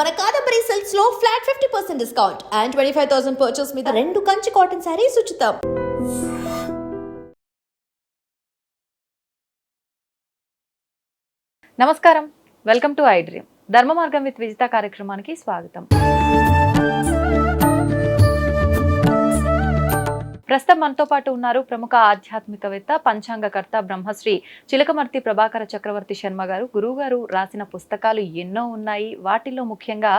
మన Kadambari సెల్స్లో flat fifty percent discount and twenty five thousand purchase మీద రెండు కంచి కాటన్ శారీస్ ఉచితం. నమస్కారం. వెల్కమ్ టు ఐ డ్రీమ్ ధర్మ మార్గం విత్ విజిత కార్యక్రమానికి స్వాగతం. ప్రస్తుతం మనతో పాటు ఉన్నారు ప్రముఖ ఆధ్యాత్మికవేత్త పంచాంగకర్త బ్రహ్మశ్రీ చిలకమర్తి ప్రభాకర చక్రవర్తి శర్మ గారు. గురువు గారు రాసిన పుస్తకాలు ఎన్నో ఉన్నాయి. వాటిల్లో ముఖ్యంగా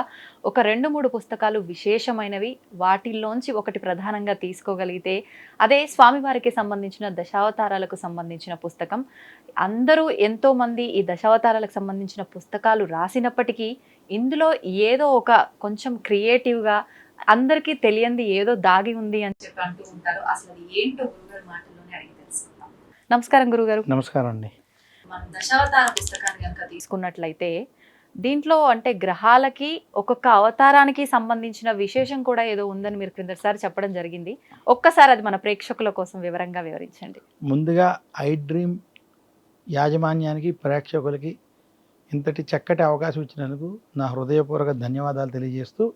ఒక రెండు మూడు పుస్తకాలు విశేషమైనవి. వాటిల్లోంచి ఒకటి ప్రధానంగా తీసుకోగలిగితే అదే స్వామివారికి సంబంధించిన దశావతారాలకు సంబంధించిన పుస్తకం. అందరూ ఎంతో మంది ఈ దశావతారాలకు సంబంధించిన పుస్తకాలు రాసినప్పటికీ ఇందులో ఏదో ఒక కొంచెం క్రియేటివ్గా అందరికీ తెలియంది ఏదో దాగి ఉంది అని చెప్పి అంటూ ఉంటారు. అసలు అది ఏంటో గురుగారు మాటల్లోనే అడిగి తెలుసుకుందాం. నమస్కారం గురుగారు. నమస్కారం అండి. మనం దశావతార పుస్తకాన్ని కనుక తీసుకున్నట్లయితే దీంట్లో అంటే గ్రహాలకి ఒక్కొక్క అవతారానికి సంబంధించిన విశేషం కూడా ఏదో ఉందని మీరు క్రిందసారి చెప్పడం జరిగింది. ఒక్కసారి అది మన ప్రేక్షకుల కోసం వివరంగా వివరించండి. ముందుగా ఐ డ్రీమ్ యాజమాన్యానికి ప్రేక్షకులకి ఇంతటి చక్కటి అవకాశం ఇచ్చినందుకు నా హృదయపూర్వక ధన్యవాదాలు తెలియజేస్తూ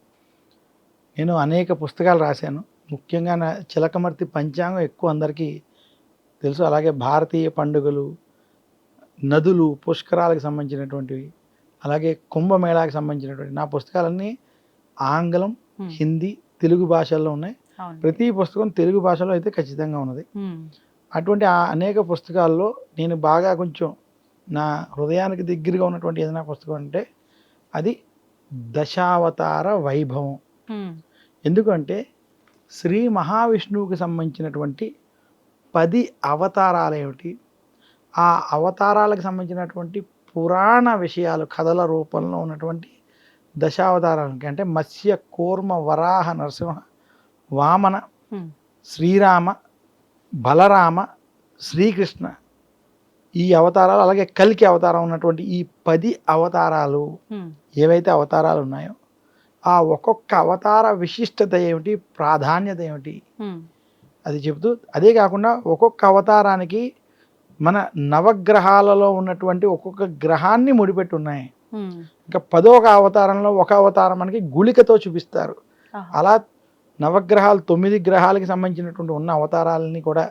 నేను అనేక పుస్తకాలు రాశాను. ముఖ్యంగా నా చిలకమర్తి పంచాంగం ఎక్కువ అందరికీ తెలుసు. అలాగే భారతీయ పండుగలు నదులు పుష్కరాలకు సంబంధించినటువంటివి అలాగే కుంభమేళాకి సంబంధించినటువంటి నా పుస్తకాలన్నీ ఆంగ్లం. హిందీ తెలుగు భాషల్లో ఉన్నాయి. ప్రతి పుస్తకం తెలుగు భాషలో అయితే ఖచ్చితంగా ఉన్నది. అటువంటి ఆ అనేక పుస్తకాల్లో నేను బాగా కొంచెం నా హృదయానికి దగ్గరగా ఉన్నటువంటి ఏదైనా పుస్తకం అంటే అది దశావతార వైభవం. ఎందుకంటే శ్రీ మహావిష్ణువుకి సంబంధించినటువంటి పది అవతారాలు ఏమిటి? ఆ అవతారాలకు సంబంధించినటువంటి పురాణ విషయాలు కథల రూపంలో ఉన్నటువంటి దశావతారాలకి అంటే మత్స్య కూర్మ వరాహ నరసింహ వామన శ్రీరామ బలరామ శ్రీకృష్ణ ఈ అవతారాలు అలాగే కల్కి అవతారం ఉన్నటువంటి ఈ పది అవతారాలు ఏవైతే అవతారాలు ఉన్నాయో ఆ ఒక్కొక్క అవతార విశిష్టత ఏమిటి? ప్రాధాన్యత ఏమిటి? అది చెబుతూ అదే కాకుండా ఒక్కొక్క అవతారానికి మన నవగ్రహాలలో ఉన్నటువంటి ఒక్కొక్క గ్రహాన్ని ముడిపెట్టి ఉన్నాయి ఇంకా పదొక అవతారంలో ఒక అవతారం మనకి గుళికతో చూపిస్తారు. అలా నవగ్రహాలు తొమ్మిది గ్రహాలకి సంబంధించినటువంటి ఉన్న అవతారాలని కూడా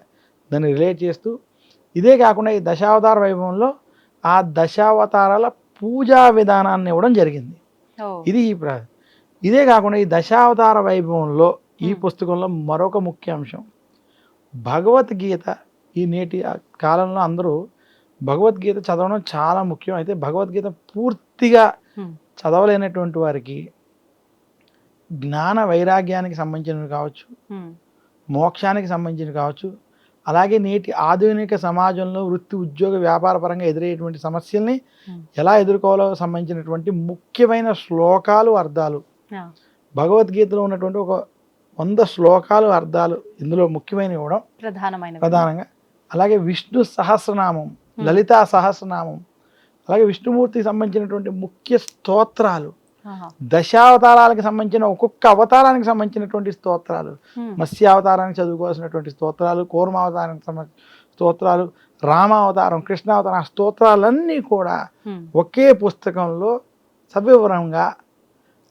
దాన్ని రిలేట్ చేస్తూ ఇదే కాకుండా ఈ దశావతార వైభవంలో ఆ దశావతారాల పూజా విధానాన్ని ఇవ్వడం జరిగింది. ఇది ఈ ప్ర ఇదే కాకుండా ఈ దశావతార వైభవంలో ఈ. పుస్తకంలో మరొక ముఖ్య అంశం భగవద్గీత ఈ నేటి కాలంలో అందరూ భగవద్గీత చదవడం చాలా ముఖ్యం అయితే భగవద్గీత పూర్తిగా చదవలేనటువంటి వారికి జ్ఞాన వైరాగ్యానికి సంబంధించినవి కావచ్చు మోక్షానికి సంబంధించినవి కావచ్చు అలాగే నేటి ఆధునిక సమాజంలో వృత్తి ఉద్యోగ వ్యాపార పరంగా ఎదురయ్యేటువంటి సమస్యల్ని. ఎలా ఎదుర్కోవాలో సంబంధించినటువంటి ముఖ్యమైన శ్లోకాలు అర్థాలు భగవద్గీతలో ఉన్నటువంటి ఒక వంద శ్లోకాలు అర్థాలు ఇందులో ముఖ్యమైనవి ఇవ్వడం ప్రధానమైన ప్రధానంగా. అలాగే విష్ణు సహస్రనామం లలితా సహస్రనామం అలాగే విష్ణుమూర్తికి సంబంధించినటువంటి ముఖ్య స్తోత్రాలు. దశావతారాలకు సంబంధించిన ఒక్కొక్క అవతారానికి సంబంధించినటువంటి స్తోత్రాలు మత్స్యావతారానికి చదువుకోవాల్సినటువంటి స్తోత్రాలు కూర్మావతారానికి సంబంధించిన స్తోత్రాలు రామావతారం కృష్ణావతారం ఆ స్తోత్రాలన్నీ కూడా ఒకే పుస్తకంలో సవివరంగా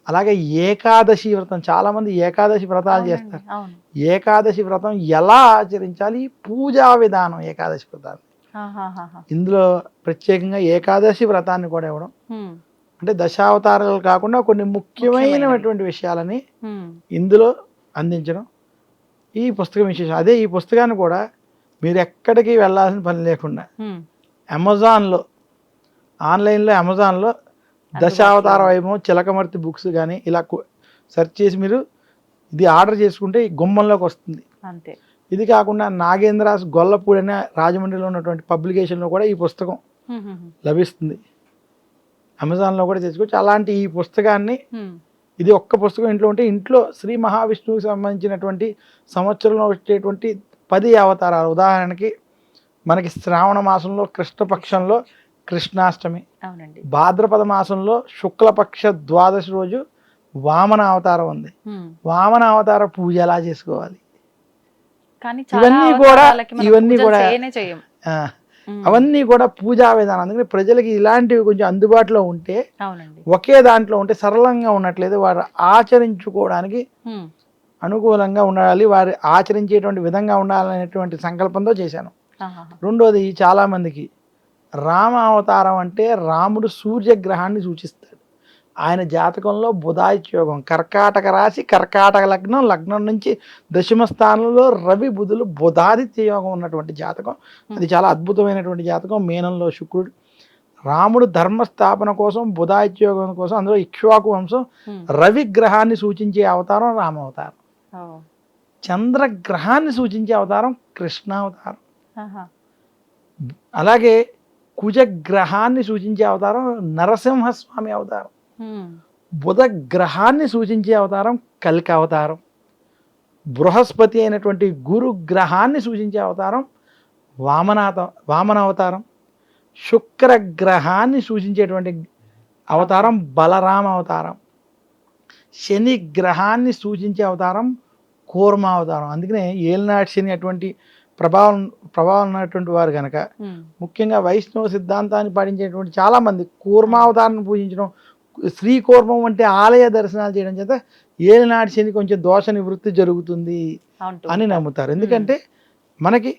అలాగే ఏకాదశి వ్రతం చాలామంది ఏకాదశి వ్రతాలు చేస్తారు. ఏకాదశి వ్రతం ఎలా ఆచరించాలి? పూజా విధానం ఏకాదశి వ్రతాన్ని. ఇందులో ప్రత్యేకంగా ఏకాదశి వ్రతాన్ని కూడా ఇవ్వడం. అంటే దశావతారాలు కాకుండా కొన్ని ముఖ్యమైనటువంటి విషయాలని ఇందులో అందించడం. ఈ పుస్తకం విశేషం. అదే ఈ పుస్తకాన్ని కూడా మీరు ఎక్కడికి వెళ్ళాల్సిన పని లేకుండా అమెజాన్లో ఆన్లైన్లో అమెజాన్లో దశావతార వైభవం చిలకమర్తి బుక్స్ కానీ ఇలా సెర్చ్ చేసి మీరు ఇది ఆర్డర్ చేసుకుంటే ఈ గుమ్మంలోకి వస్తుంది. అంతే. ఇది కాకుండా నాగేంద్రాస్ గొల్లపూడి అనే రాజమండ్రిలో ఉన్నటువంటి పబ్లికేషన్లో కూడా ఈ పుస్తకం లభిస్తుంది. అమెజాన్లో కూడా తెచ్చుకోవచ్చు. అలాంటి ఈ పుస్తకాన్ని ఇది ఒక్క పుస్తకం ఇంట్లో ఉంటే ఇంట్లో శ్రీ మహావిష్ణువుకి సంబంధించినటువంటి సంవత్సరంలో వచ్చేటువంటి పది అవతారాలు. ఉదాహరణకి మనకి శ్రావణ మాసంలో కృష్ణపక్షంలో కృష్ణాష్టమి. అవునండి. భాద్రపద మాసంలో శుక్లపక్ష ద్వాదశి రోజు వామన అవతారం ఉంది. వామన అవతార పూజ ఎలా చేసుకోవాలి? ఇవన్నీ చాలా కూడా- ఇవన్నీ కూడా-. అవన్నీ కూడా పూజా విధానం. అందుకని ప్రజలకి ఇలాంటివి కొంచెం అందుబాటులో ఉంటే ఒకే దాంట్లో ఉంటే సరళంగా ఉన్నట్లయితే వారు ఆచరించుకోవడానికి. అనుకూలంగా ఉండాలి. వారు ఆచరించేటువంటి విధంగా ఉండాలనేటువంటి సంకల్పంతో చేశాను. రెండోది చాలామందికి రామ అవతారం అంటే రాముడు సూర్యగ్రహాన్ని సూచిస్తాడు ఆయన జాతకంలో బుధాయిత్యోగం కర్కాటక రాశి కర్కాటక లగ్నం లగ్నం నుంచి దశమ స్థానంలో రవి బుధులు బుధాదిత్య యోగం ఉన్నటువంటి జాతకం అది చాలా అద్భుతమైనటువంటి జాతకం మేనంలో శుక్రుడు రాముడు ధర్మస్థాపన కోసం బుధాయిత్యోగం కోసం అందులో ఇక్ష్వాకు వంశం. రవి గ్రహాన్ని సూచించే అవతారం రామ అవతారం. చంద్రగ్రహాన్ని సూచించే అవతారం కృష్ణ అవతారం ఆహా. అలాగే కుజగ్రహాన్ని సూచించే అవతారం నరసింహస్వామి అవతారం. బుధ గ్రహాన్ని సూచించే అవతారం కల్కి అవతారం బృహస్పతి అయినటువంటి గురు గ్రహాన్ని సూచించే అవతారం వామనాత వామన అవతారం శుక్ర గ్రహాన్ని సూచించేటువంటి అవతారం బలరామ అవతారం. శని గ్రహాన్ని సూచించే అవతారం కూర్మ అవతారం అందుకనే ఏలినాటి శని అటువంటి ప్రభావం ప్రభావం ఉన్నటువంటి వారు కనుక. ముఖ్యంగా వైష్ణవ సిద్ధాంతాన్ని పాటించేటువంటి చాలామంది కూర్మావతారాన్ని పూజించడం శ్రీ కూర్మం అంటే ఆలయ దర్శనాలు చేయడం చేత ఏలినాటి శని కొంచెం దోష నివృత్తి జరుగుతుంది అని నమ్ముతారు ఎందుకంటే మనకి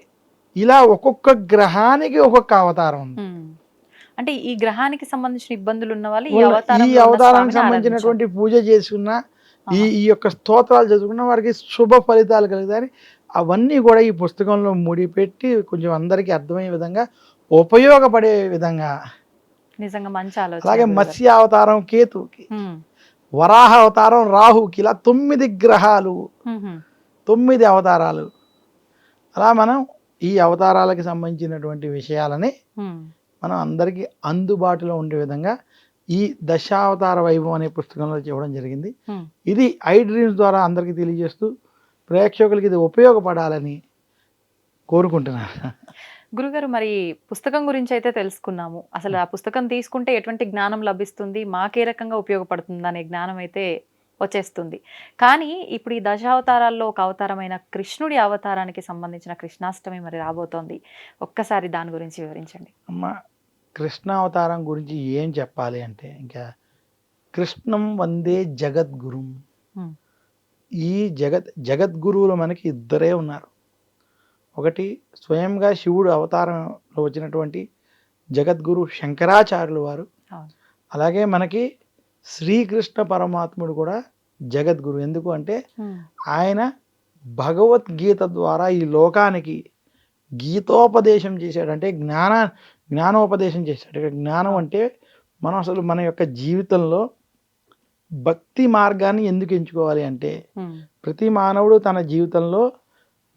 ఇలా ఒక్కొక్క గ్రహానికి ఒక్కొక్క అవతారం ఉంది. అంటే ఈ గ్రహానికి సంబంధించిన ఇబ్బందులు ఉన్న వాళ్ళు ఈ అవతారానికి సంబంధించినటువంటి పూజ చేసుకున్న ఈ. ఈ యొక్క స్తోత్రాలు చదువుకున్న వారికి శుభ ఫలితాలు కలుగుతాయని అవన్నీ కూడా ఈ పుస్తకంలో ముడిపెట్టి కొంచెం అందరికీ అర్థమయ్యే విధంగా ఉపయోగపడే విధంగా. నిజంగా మంచి ఆలోచన అలాగే. మత్స్య అవతారం కేతుకి. వరాహ అవతారం రాహుకి ఇలా తొమ్మిది గ్రహాలు. తొమ్మిది అవతారాలు అలా మనం ఈ అవతారాలకి సంబంధించినటువంటి విషయాలని. మనం అందరికీ అందుబాటులో ఉండే విధంగా ఈ దశావతార వైభవం అనే పుస్తకంలో చెప్పడం జరిగింది. ఇది ఐ డ్రీమ్స్ ద్వారా అందరికీ తెలియజేస్తూ ప్రేక్షకులకి ఇది ఉపయోగపడాలని కోరుకుంటున్నాను గురుగారు మరి పుస్తకం గురించి అయితే తెలుసుకున్నాము. అసలు ఆ పుస్తకం తీసుకుంటే ఎటువంటి జ్ఞానం లభిస్తుంది? మాకే రకంగా ఉపయోగపడుతుంది అనే జ్ఞానం అయితే వచ్చేస్తుంది. కానీ ఇప్పుడు ఈ దశావతారాల్లో ఒక అవతారమైన కృష్ణుడి అవతారానికి సంబంధించిన కృష్ణాష్టమి మరి రాబోతోంది. ఒక్కసారి దాని గురించి వివరించండి. అమ్మ కృష్ణ అవతారం గురించి ఏం చెప్పాలి అంటే ఇంకా కృష్ణం వందే జగద్గురుం. ఈ జగత్ జగద్గురువులు మనకి ఇద్దరే ఉన్నారు. ఒకటి స్వయంగా శివుడు అవతారంలో వచ్చినటువంటి జగద్గురు శంకరాచార్యులు వారు. అలాగే మనకి శ్రీకృష్ణ పరమాత్ముడు కూడా జగద్గురు. ఎందుకు అంటే ఆయన భగవద్గీత ద్వారా ఈ లోకానికి గీతోపదేశం చేశాడు. అంటే జ్ఞాన జ్ఞానోపదేశం చేశాడు. జ్ఞానం అంటే మనం అసలు మన యొక్క జీవితంలో భక్తి మార్గాన్ని ఎందుకు ఎంచుకోవాలి అంటే. ప్రతి మానవుడు తన జీవితంలో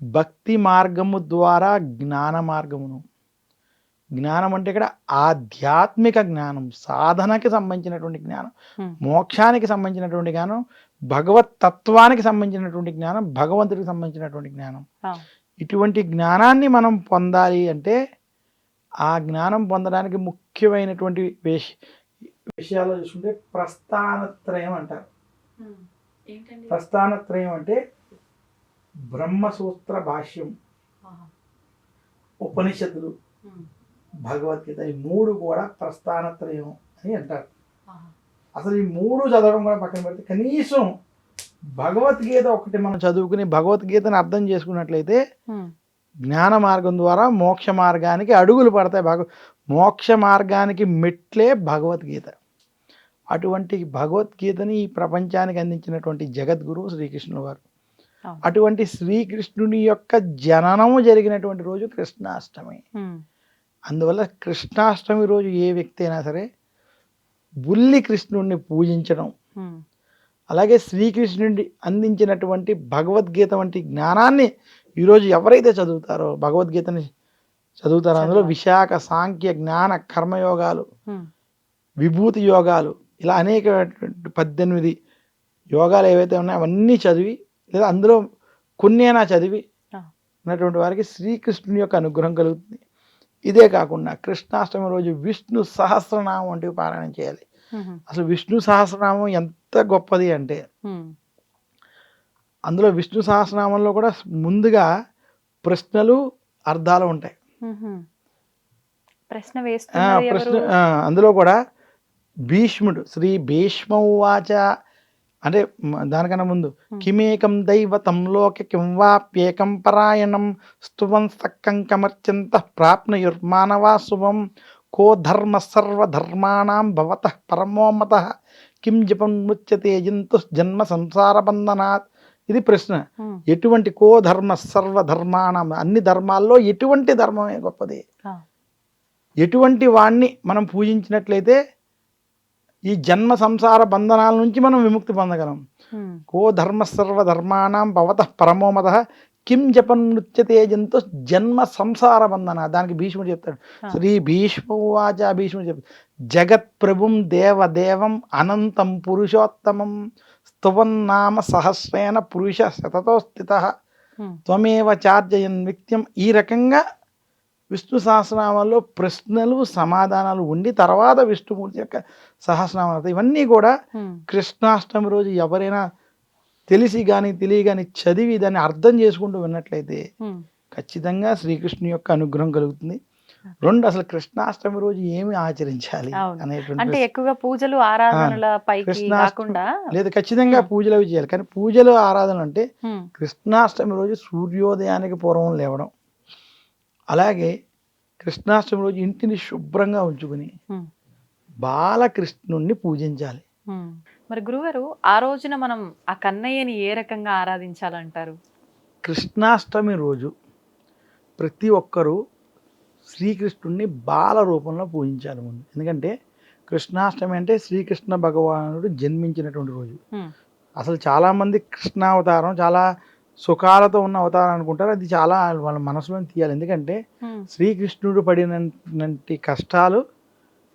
భక్తి మార్గము ద్వారా జ్ఞాన మార్గమును జ్ఞానం అంటే ఇక్కడ ఆధ్యాత్మిక జ్ఞానం సాధనకి సంబంధించినటువంటి జ్ఞానం. మోక్షానికి సంబంధించినటువంటి జ్ఞానం భగవత్ తత్వానికి సంబంధించినటువంటి జ్ఞానం భగవంతుడికి సంబంధించినటువంటి జ్ఞానం. ఇటువంటి జ్ఞానాన్ని మనం పొందాలి అంటే ఆ జ్ఞానం పొందడానికి ముఖ్యమైనటువంటి విష విషయాలు చూసుకుంటే ప్రస్థానత్రయం అంటారు. ప్రస్థానత్రయం అంటే బ్రహ్మసూత్ర భాష్యం ఉపనిషత్తులు భగవద్గీత ఈ మూడు కూడా ప్రస్థానత్రయం అని అంటారు. అసలు ఈ మూడు చదవడం కూడా పక్కన పెడితే కనీసం భగవద్గీత ఒకటి మనం చదువుకుని భగవద్గీతను అర్థం చేసుకున్నట్లయితే. జ్ఞాన మార్గం ద్వారా మోక్ష మార్గానికి అడుగులు పడతాయి. భగ మోక్ష మార్గానికి మెట్లే భగవద్గీత అటువంటి భగవద్గీతని ఈ ప్రపంచానికి అందించినటువంటి జగద్గురు శ్రీకృష్ణుల వారు. అటువంటి శ్రీకృష్ణుని యొక్క జననము జరిగినటువంటి రోజు కృష్ణాష్టమి. అందువల్ల కృష్ణాష్టమి రోజు ఏ వ్యక్తి అయినా సరే బుల్లి కృష్ణుడిని పూజించడం. అలాగే శ్రీకృష్ణుడి అందించినటువంటి భగవద్గీత వంటి జ్ఞానాన్ని ఈరోజు ఎవరైతే చదువుతారో భగవద్గీతని చదువుతారో అందులో. విశాఖ సాంఖ్య జ్ఞాన కర్మయోగాలు. విభూతి యోగాలు ఇలా అనేక పద్దెనిమిది యోగాలు ఏవైతే ఉన్నాయో అవన్నీ చదివి లేదా అందులో కొన్ని అయినా చదివి. ఉన్నటువంటి వారికి శ్రీకృష్ణుని యొక్క అనుగ్రహం కలుగుతుంది ఇదే కాకుండా కృష్ణాష్టమి రోజు విష్ణు సహస్రనామం వంటివి పారాయణం చేయాలి. అసలు విష్ణు సహస్రనామం ఎంత గొప్పది అంటే. అందులో విష్ణు సహస్రనామంలో కూడా ముందుగా ప్రశ్నలు అర్థాలు ఉంటాయి. ప్రశ్న ప్రశ్న అందులో కూడా భీష్ముడు శ్రీ భీష్మ ఉవాచ అంటే దానికన్నా ముందు. కిమేకం దైవతం లోక కిం వాప్యేకం పరాయణం స్తువం సక్కం కమర్చంత ప్రాప్నుయుర్మానవా శుభం. కో ధర్మ సర్వధర్మాణం భవత పరమోమత కిం జపం ముచ్యతే జంతు జన్మ సంసార బంధనాత్. ఇది ప్రశ్న. ఎటువంటి కో ధర్మ సర్వధర్మాణం అన్ని ధర్మాల్లో ఎటువంటి ధర్మమే గొప్పది. ఎటువంటి వాణ్ణి మనం పూజించినట్లయితే ఈ జన్మ సంసార బంధనాల నుంచి మనం విముక్తి పొందగలం. కో ధర్మ సర్వధర్మాణం భవత పరమోమత కిం జపం నృత్యతే జంతు జన్మ సంసార బంధన. దానికి భీష్ముడు చెప్తాడు. శ్రీ భీష్మవాచ భీష్ముడు చెప్తాడు. జగత్ ప్రభుం దేవదేవం అనంతం పురుషోత్తమం. స్తువన్నామ సహస్రేణ పురుష శతతో స్థిత. త్వమేవ చార్జయన్ నిత్యం ఈ రకంగా విష్ణు సహస్రనామాల్లో ప్రశ్నలు సమాధానాలు ఉండి తర్వాత విష్ణుమూర్తి యొక్క సహస్రనామాలు ఇవన్నీ కూడా కృష్ణాష్టమి రోజు ఎవరైనా తెలిసి కానీ తెలియ కానీ చదివి దాన్ని అర్థం చేసుకుంటూ విన్నట్లయితే ఖచ్చితంగా శ్రీకృష్ణు యొక్క అనుగ్రహం కలుగుతుంది. రెండు అసలు కృష్ణాష్టమి రోజు ఏమి ఆచరించాలి. అనేటువంటి అంటే. ఎక్కువగా పూజలు ఆరాధనల కాకుండా లేదు ఖచ్చితంగా పూజలు అవి చేయాలి. కానీ పూజలు ఆరాధన అంటే కృష్ణాష్టమి రోజు సూర్యోదయానికి పూర్వం లేవడం. అలాగే కృష్ణాష్టమి రోజు ఇంటిని శుభ్రంగా ఉంచుకుని బాలకృష్ణుణ్ణి పూజించాలి. మరి గురుగారు ఆ రోజున మనం ఆ కన్నయ్యని ఏ రకంగా ఆరాధించాలంటారు? కృష్ణాష్టమి రోజు ప్రతి ఒక్కరూ శ్రీకృష్ణుణ్ణి బాల రూపంలో పూజించాలి ముందు. ఎందుకంటే కృష్ణాష్టమి అంటే శ్రీకృష్ణ భగవానుడు జన్మించినటువంటి రోజు. అసలు చాలామంది కృష్ణావతారం చాలా సుఖాలతో ఉన్న అవతారం అనుకుంటారు. అది చాలా వాళ్ళ మనసులో తీయాలి. ఎందుకంటే శ్రీకృష్ణుడు పడినటువంటి కష్టాలు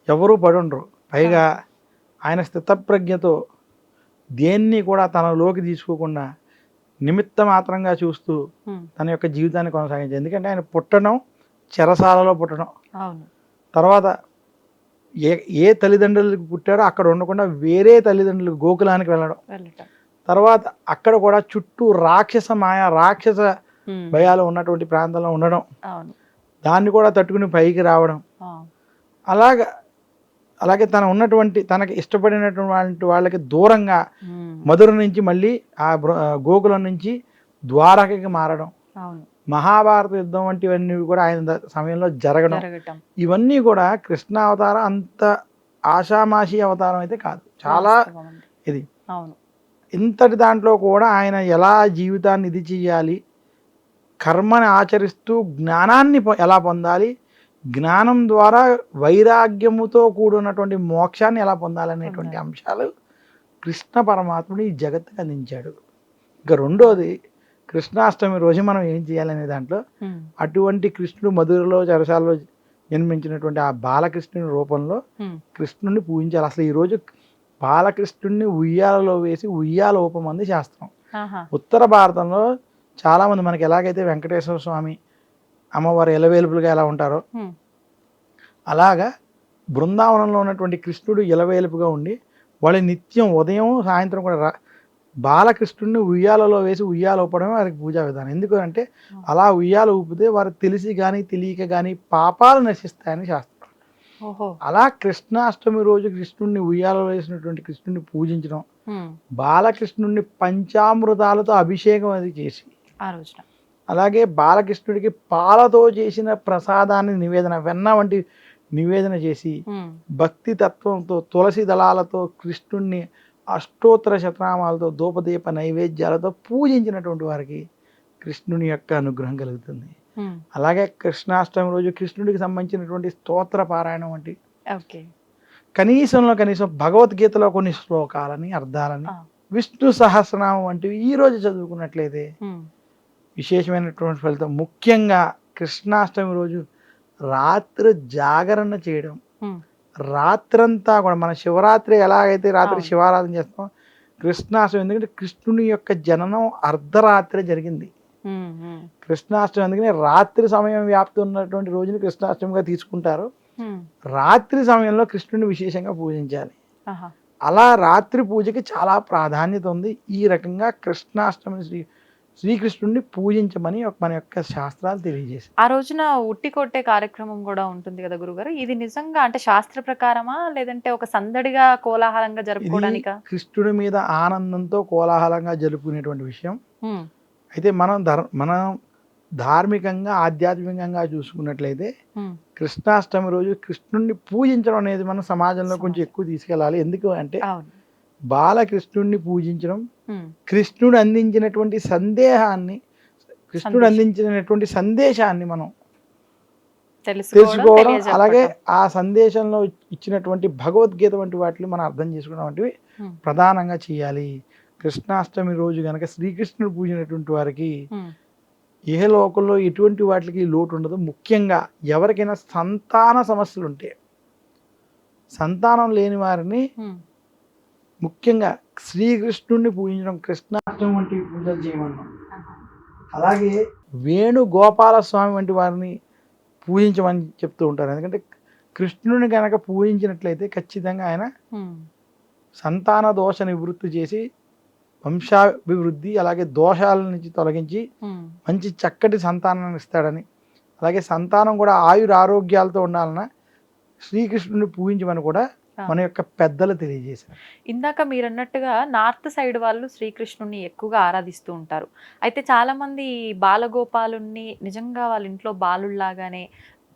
ఎవరూ పడుండరు. పైగా ఆయన స్థితప్రజ్ఞతో దేన్ని కూడా తనలోకి తీసుకోకుండా నిమిత్త మాత్రంగా చూస్తూ తన యొక్క జీవితాన్ని కొనసాగించారు. ఎందుకంటే ఆయన పుట్టడం చెరసాలలో పుట్టడం. తర్వాత ఏ ఏ తల్లిదండ్రులకు పుట్టాడో అక్కడ ఉండకుండా వేరే తల్లిదండ్రులకు గోకులానికి వెళ్ళడం. తర్వాత అక్కడ కూడా చుట్టూ రాక్షస మాయ రాక్షస భయాలు ఉన్నటువంటి ప్రాంతంలో ఉండడం. దాన్ని కూడా తట్టుకుని పైకి రావడం. అలాగ అలాగే తన ఉన్నటువంటి తనకి ఇష్టపడినటువంటి వాళ్ళకి దూరంగా మధుర నుంచి మళ్ళీ ఆ గోకులం నుంచి ద్వారకకి మారడం. మహాభారత యుద్ధం వంటివన్నీ కూడా ఆయన సమయంలో జరగడం. ఇవన్నీ కూడా కృష్ణ అవతారం అంత ఆషామాషి అవతారం అయితే కాదు. చాలా. ఇది. ఇంతటి దాంట్లో కూడా ఆయన ఎలా జీవితాన్ని ఇది చేయాలి కర్మని ఆచరిస్తూ జ్ఞానాన్ని ఎలా పొందాలి జ్ఞానం ద్వారా వైరాగ్యముతో కూడినటువంటి మోక్షాన్ని ఎలా పొందాలనేటువంటి పొందాలి. అంశాలు కృష్ణ పరమాత్ముడు ఈ జగత్తుకు అందించాడు. ఇంకా రెండోది కృష్ణాష్టమి రోజు మనం ఏం చేయాలనే దాంట్లో అటువంటి కృష్ణుడు మధురలో చెరసాలలో జన్మించినటువంటి ఆ బాలకృష్ణుని రూపంలో కృష్ణుడిని పూజించాలి. అసలు ఈరోజు బాలకృష్ణుడిని ఉయ్యాలలో వేసి ఉయ్యాల ఉపమంది శాస్త్రం. ఉత్తర భారతంలో చాలామంది మనకి ఎలాగైతే వెంకటేశ్వర స్వామి అమ్మవారు ఎలవేలుపులుగా ఎలా ఉంటారో అలాగా బృందావనంలో ఉన్నటువంటి కృష్ణుడు ఎలవేలుపుగా ఉండి వాళ్ళ నిత్యం ఉదయం సాయంత్రం కూడా రా బాలకృష్ణుడిని ఉయ్యాలలో వేసి ఉయ్యాల ఊపడమే వారికి పూజా విధానం. ఎందుకంటే అలా ఉయ్యాల ఊపితే వారు తెలిసి కానీ తెలియక కానీ పాపాలు నశిస్తాయని శాస్త్రం. అలా కృష్ణాష్టమి రోజు కృష్ణుడిని ఉయ్యాలలో వేసినటువంటి కృష్ణుడిని పూజించడం బాలకృష్ణుడిని పంచామృతాలతో అభిషేకం అది చేసి అలాగే బాలకృష్ణుడికి పాలతో చేసిన ప్రసాదాన్ని నివేదన వెన్న వంటి నివేదన చేసి భక్తి తత్వంతో తులసి దళాలతో కృష్ణుణ్ణి అష్టోత్తర శతనామాలతో ధూపదీప నైవేద్యాలతో పూజించినటువంటి వారికి కృష్ణుని యొక్క అనుగ్రహం కలుగుతుంది. ఉమ్, అలాగే కృష్ణాష్టమి రోజు కృష్ణుడికి సంబంధించినటువంటి స్తోత్ర పారాయణం వంటి కనీసంలో కనీసం భగవద్గీతలో కొన్ని శ్లోకాలని అర్థాలని. విష్ణు సహస్రనామం వంటివి ఈ రోజు చదువుకున్నట్లయితే ఉమ్, విశేషమైనటువంటి ఫలితం ముఖ్యంగా కృష్ణాష్టమి రోజు రాత్రి జాగరణ చేయడం. ఉమ్, రాత్రంతా కూడా మన శివరాత్రి ఎలాగైతే రాత్రి. శివారాధన చేస్తాం కృష్ణాష్టమి ఎందుకంటే కృష్ణుని యొక్క జననం అర్ధరాత్రి జరిగింది. కృష్ణాష్టమి అందుకని రాత్రి సమయం వ్యాప్తి ఉన్నటువంటి రోజుని కృష్ణాష్టమిగా తీసుకుంటారు. రాత్రి సమయంలో కృష్ణుని విశేషంగా పూజించాలి. అలా రాత్రి పూజకి చాలా ప్రాధాన్యత ఉంది. ఈ రకంగా కృష్ణాష్టమి శ్రీ శ్రీకృష్ణుడిని పూజించమని ఒక మన యొక్క శాస్త్రాలు తెలియజేశాయి. ఆ రోజున ఉట్టి కొట్టే కార్యక్రమం కూడా ఉంటుంది కదా గురుగారు? ఇది నిజంగా అంటే శాస్త్ర ప్రకారమా? లేదంటే ఒక సందడిగా కోలాహలంగా జరుపుకోవడానికా? కృష్ణుడి మీద ఆనందంతో కోలాహలంగా జరుపుకునేటువంటి విషయం. అయితే మనం ధర్ మనం ధార్మికంగా ఆధ్యాత్మికంగా చూసుకున్నట్లయితే కృష్ణాష్టమి రోజు కృష్ణుడిని పూజించడం అనేది మన సమాజంలో కొంచెం ఎక్కువ తీసుకెళ్ళాలి. ఎందుకు అంటే బాలకృష్ణుడిని పూజించడం కృష్ణుడు అందించినటువంటి సందేహాన్ని కృష్ణుడు. అందించినటువంటి సందేశాన్ని మనం తెలుసుకోవడం. అలాగే ఆ సందేశంలో ఇచ్చినటువంటి భగవద్గీత వంటి వాటిని మనం అర్థం చేసుకోవడం వంటివి ప్రధానంగా చేయాలి. కృష్ణాష్టమి రోజు గనక శ్రీకృష్ణుడు పూజినటువంటి వారికి ఏ లోకంలో ఎటువంటి వాటికి లోటు ఉండదు. ముఖ్యంగా ఎవరికైనా సంతాన సమస్యలు ఉంటే సంతానం లేని వారిని ముఖ్యంగా శ్రీకృష్ణుడిని పూజించడం కృష్ణాష్టమి వంటి పూజలు చేయమన్నాం అలాగే వేణుగోపాల స్వామి వంటి వారిని పూజించమని చెప్తూ ఉంటారు. ఎందుకంటే కృష్ణుని కనుక పూజించినట్లయితే ఖచ్చితంగా ఆయన సంతాన దోష నివృత్తి చేసి వంశాభివృద్ధి అలాగే దోషాల నుంచి తొలగించి మంచి చక్కటి సంతానాన్ని ఇస్తాడని. అలాగే సంతానం కూడా ఆయుర ఆరోగ్యాలతో ఉండాలన్న శ్రీకృష్ణుని పూజించమని కూడా మన యొక్క పెద్దలు తెలియజేశారు. ఇందాక మీరు అన్నట్టుగా నార్త్ సైడ్ వాళ్ళు శ్రీకృష్ణుని ఎక్కువగా ఆరాధిస్తూ ఉంటారు. అయితే చాలా మంది బాలగోపాలుణ్ణి నిజంగా వాళ్ళ ఇంట్లో బాలుల్లాగానే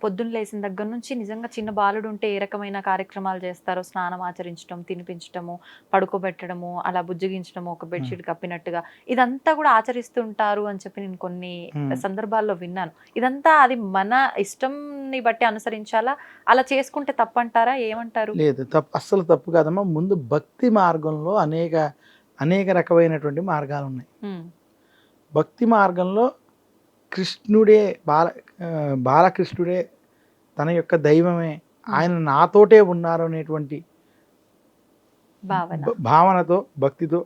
పొద్దున్న లేచిన దగ్గర నుంచి నిజంగా చిన్న బాలుడు ఉంటే ఏ రకమైన కార్యక్రమాలు చేస్తారో స్నానం ఆచరించడం తినిపించడము పడుకోబెట్టడము అలా బుజ్జగించడము ఒక బెడ్షీట్ కప్పినట్టుగా. ఇదంతా కూడా ఆచరిస్తుంటారు అని చెప్పి నేను కొన్ని. సందర్భాల్లో విన్నాను. ఇదంతా అది మన ఇష్టంని బట్టి అనుసరించాలా? అలా చేసుకుంటే తప్పంటారా? ఏమంటారు? లేదు తప్పు అస్సలు తప్పు కాదమ్మా. ముందు భక్తి మార్గంలో అనేక అనేక రకమైనటువంటి మార్గాలు ఉన్నాయి భక్తి మార్గంలో కృష్ణుడే బాల బాలకృష్ణుడే తన యొక్క దైవమే ఆయన నాతోటే ఉన్నారు అనేటువంటి భావనతో భక్తితో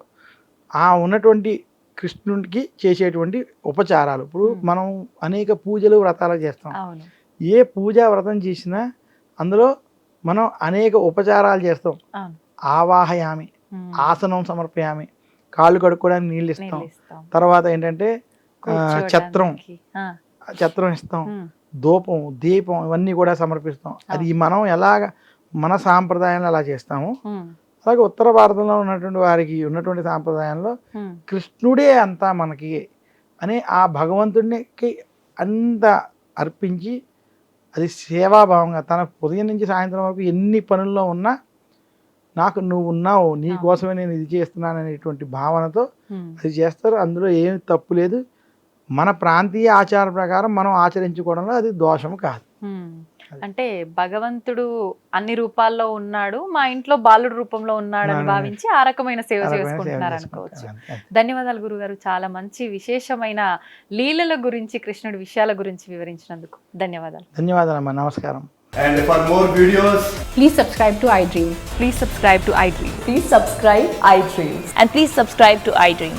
ఆ ఉన్నటువంటి కృష్ణుడికి చేసేటువంటి ఉపచారాలు. ఇప్పుడు. మనం అనేక పూజలు వ్రతాలు చేస్తాం. ఏ పూజా వ్రతం చేసినా అందులో మనం అనేక ఉపచారాలు చేస్తాం. ఆవాహయామి. ఆసనం సమర్పయామి కాళ్ళు కడుక్కోవడానికి నీళ్ళు ఇస్తాం. తర్వాత ఏంటంటే ఛత్రం. ఛత్రం ఇస్తాం. ధూపం దీపం ఇవన్నీ కూడా సమర్పిస్తాం. అది మనం ఎలాగ మన సాంప్రదాయంలో అలా చేస్తాము అలాగే ఉత్తర భారతంలో ఉన్నటువంటి వారికి ఉన్నటువంటి సాంప్రదాయంలో కృష్ణుడే అంతా మనకి అని ఆ భగవంతుడికి అంత అర్పించి అది సేవాభావంగా తన ఉదయం నుంచి సాయంత్రం వరకు ఎన్ని పనుల్లో ఉన్నా నాకు నువ్వు ఉన్నావు నీ కోసమే నేను ఇది చేస్తున్నాను అనేటువంటి భావనతో. అది చేస్తారు. అందులో ఏమి తప్పు లేదు. మన ప్రాంతీయ ఆచార ప్రకారం మనం ఆచరించుకోవడంలో అది దోషం కాదు. అంటే భగవంతుడు అన్ని రూపాల్లో ఉన్నాడు మా ఇంట్లో బాలుడు రూపంలో ఉన్నాడని ఉన్నాడని భావించి ఆ రకమైన సేవ చేసుకుంటున్నారు. అనుకోవచ్చు. ధన్యవాదాలు గురుగారు చాలా మంచి విశేషమైన లీలల గురించి కృష్ణుడి విషయాల గురించి వివరించినందుకు ధన్యవాదాలు ధన్యవాదాలమ్మా నమస్కారం And for more videos, Please subscribe to iDream. Please subscribe to iDream. Please subscribe iDream. And please subscribe to iDream.